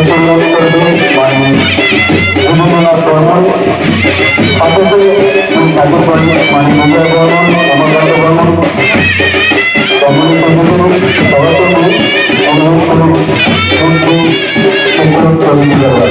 সুন্দর করবে মানে রবীন্দ্রনাথ বর্মন সাথে সাধু বর্মন মানে বিজয় বর্মন অমরনাথ বর্মন রমণী সমিতি সভাপতি অনুরোধ করুন শেখর চন্দ্র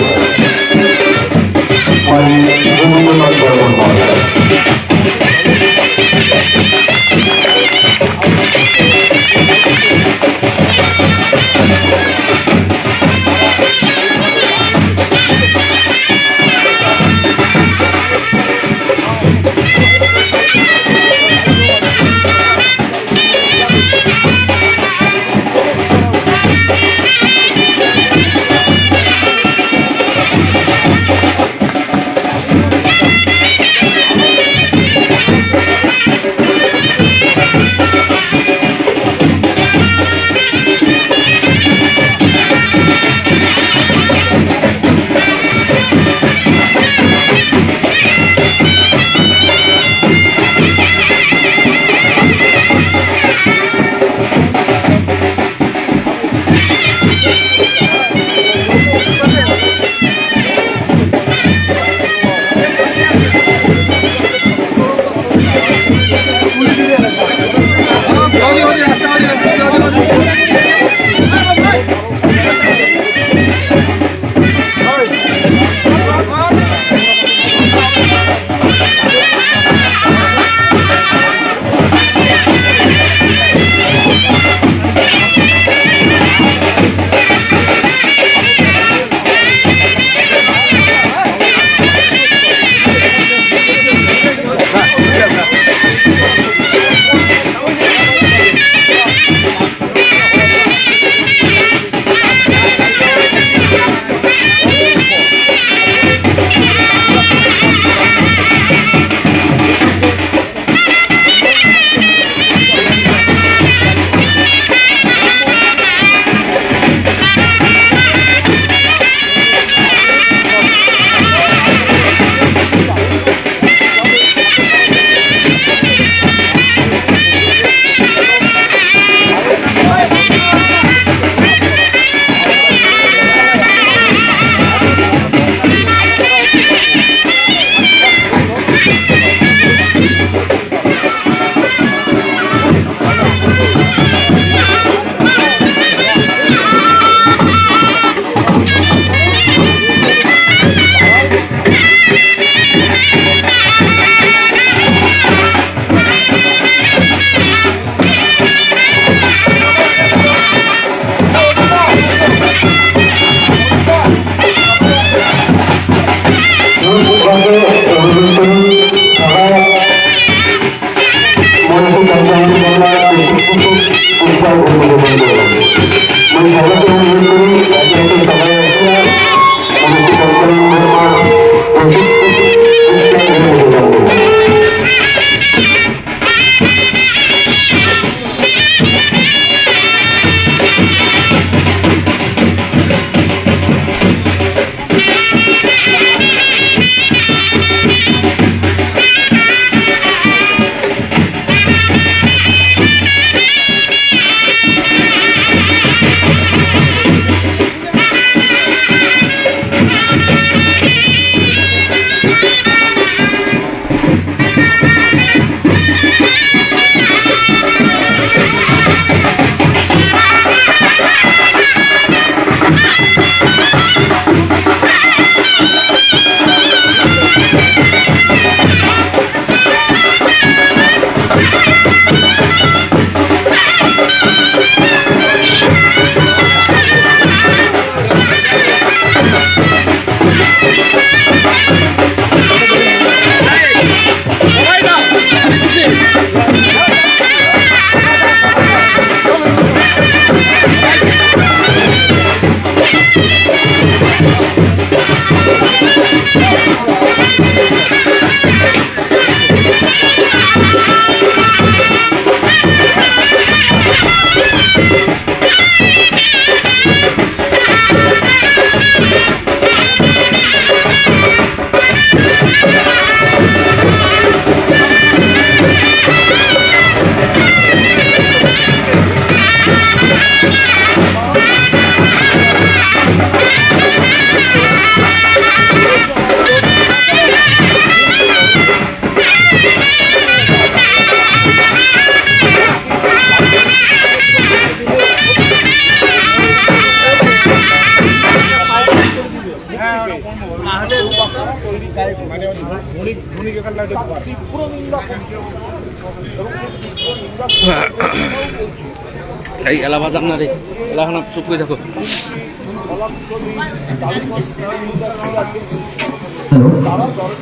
ಒಂದು এখানটা তীব্র নিন্দা করছে এবং সেই তীব্র নিন্দা করছে এই এলাহাবাদ আপনার এই এলাকানা চুপ করে দেখো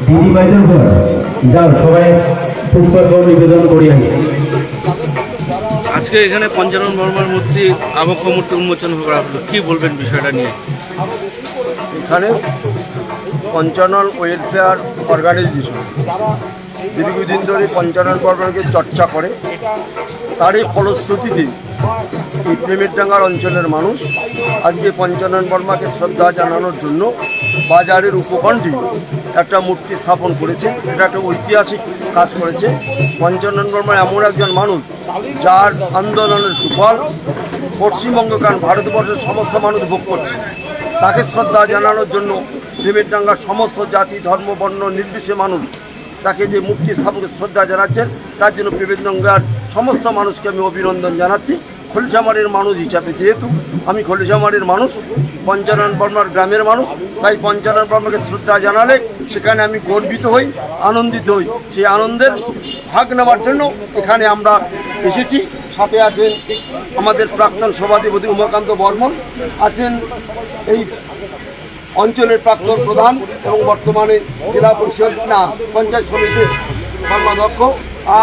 দিদি যাও সবাই পুষ্পার্ঘ নিবেদন করি আমি। আজকে এখানে পঞ্চানন বর্মার মূর্তি আবক্ষ মূর্তি উন্মোচন করা হলো। কি বলবেন বিষয়টা নিয়ে? এখানে পঞ্চানন ওয়েলফেয়ার অর্গানাইজেশন দীর্ঘদিন ধরে পঞ্চানন বর্মনকে চর্চা করে তারই ফলশ্রুতিতে এই প্রেমেরডাঙ্গার অঞ্চলের মানুষ আজকে পঞ্চানন বর্মাকে শ্রদ্ধা জানানোর জন্য বাজারের উপকণ্ঠে একটা মূর্তি স্থাপন করেছে, এটা একটা ঐতিহাসিক কাজ করেছে। পঞ্চানন বর্মা এমন একজন মানুষ যার আন্দোলনের সুফল পশ্চিমবঙ্গ কারণ ভারতবর্ষের সমস্ত মানুষ ভোগ করছে। তাকে শ্রদ্ধা জানানোর জন্য প্রেমেরডাঙ্গার সমস্ত জাতি, ধর্ম, বর্ণ, নির্বিশেষে মানুষ তাকে যে মুক্তি স্থাপনকে শ্রদ্ধা জানাচ্ছেন, তার জন্য প্রেমেরডাঙ্গার সমস্ত মানুষকে আমি অভিনন্দন জানাচ্ছি। খলিশামারির মানুষ হিসাবে যেহেতু, আমি খলিশামারির মানুষ, পঞ্চানন বর্মার গ্রামের মানুষ, তাই পঞ্চানন বর্মাকে শ্রদ্ধা জানালে সেখানে আমি গর্বিত হই, আনন্দিত হই। সেই আনন্দের ভাগ নেওয়ার জন্য এখানে আমরা এসেছি। সাথে আছেন আমাদের প্রাক্তন সভাধিপতি উমাকান্ত বর্মন, আছেন এই অঞ্চলের প্রাক্তন প্রধান এবং বর্তমানে জেলা পরিষদ না পঞ্চায়েত সমিতির কর্মাধ্যক্ষ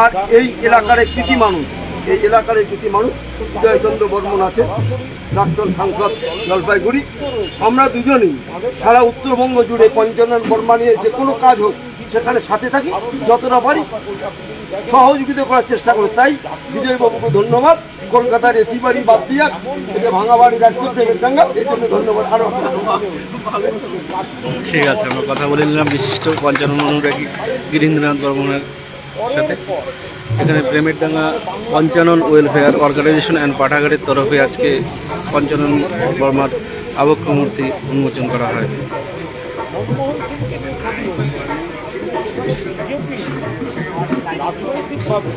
আর এই এলাকার কৃতি মানুষ, এই এলাকার কৃতি মানুষ বিজয়চন্দ্র বর্মন আছে প্রাক্তন সাংসদ জলপাইগুড়ি। আমরা দুজনেই সারা উত্তরবঙ্গ জুড়ে পঞ্চানন বর্মা নিয়ে যে কোনো কাজ হোক সেখানে সাথে থাকি যতটা পারি সহযোগিতা করার চেষ্টা করি। তাই বিজয়বাবুকে ধন্যবাদ। কলকাতার এসি বাড়ি বাদ দিয়া ভাঙা বাড়ি যাচ্ছে প্রেমের ডাঙ্গা এই জন্য ধন্যবাদ। আরও ঠিক আছে, আমরা কথা বলে নিলাম বিশিষ্ট পঞ্চানন অনুরাগী গিরীন্দ্রনাথ বর্মনের সাথে। এখানে প্রেমের ডাঙ্গা পঞ্চানন ওয়েলফেয়ার অর্গানাইজেশন অ্যান্ড পাঠাগারের তরফে আজকে পঞ্চানন বর্মার আবক্ষ মূর্তি উন্মোচন করা হয়। রাজনৈতিকভাবে